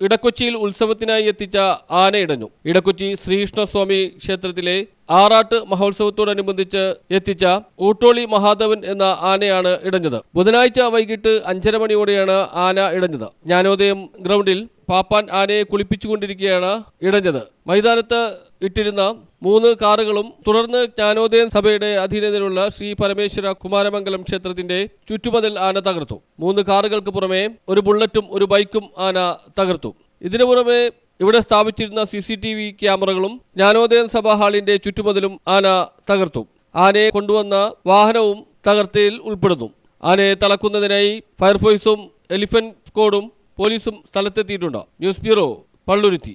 ഇടക്കൊച്ചിയിൽ ഉത്സവത്തിനായി എത്തിച്ച ആനയിടഞ്ഞു. ഇടക്കൊച്ചി ശ്രീകൃഷ്ണസ്വാമി ക്ഷേത്രത്തിലെ ആറാട്ട് മഹോത്സവത്തോടനുബന്ധിച്ച് എത്തിച്ച ഊട്ടോളി മഹാദേവൻ എന്ന ആനയാണ് ഇടഞ്ഞത്. ബുധനാഴ്ച വൈകിട്ട് അഞ്ചര മണിയോടെയാണ് ആന ഇടഞ്ഞത്. ജ്ഞാനോദയം ഗ്രൗണ്ടിൽ പാപ്പാൻ ആനയെ കുളിപ്പിച്ചുകൊണ്ടിരിക്കുകയാണ് ഇടഞ്ഞത്. മൈതാനത്ത് ഇട്ടിരുന്ന മൂന്ന് കാറുകളും തുടർന്ന് ജ്ഞാനോദയം സഭയുടെ അധീനതയിലുള്ള ശ്രീ പരമേശ്വര കുമാരമംഗലം ക്ഷേത്രത്തിന്റെ ചുറ്റുമതിൽ ആന തകർത്തു. മൂന്ന് കാറുകൾക്ക് പുറമെ ഒരു ബുള്ളറ്റും ഒരു ബൈക്കും ആന തകർത്തു. ഇതിനു പുറമെ ഇവിടെ സ്ഥാപിച്ചിരുന്ന സി സി ടി വി ക്യാമറകളും ജ്ഞാനോദയം സഭാ ഹാളിന്റെ ചുറ്റുമതിലും ആന തകർത്തു. ആനയെ കൊണ്ടുവന്ന വാഹനവും തകർത്തയിൽ ഉൾപ്പെടുന്നു. ആനയെ തളക്കുന്നതിനായി ഫയർഫോഴ്സും എലിഫന്റ് സ്ക്വാഡും പോലീസും സ്ഥലത്തെത്തിയിട്ടുണ്ട്. News bureau Palluruthy.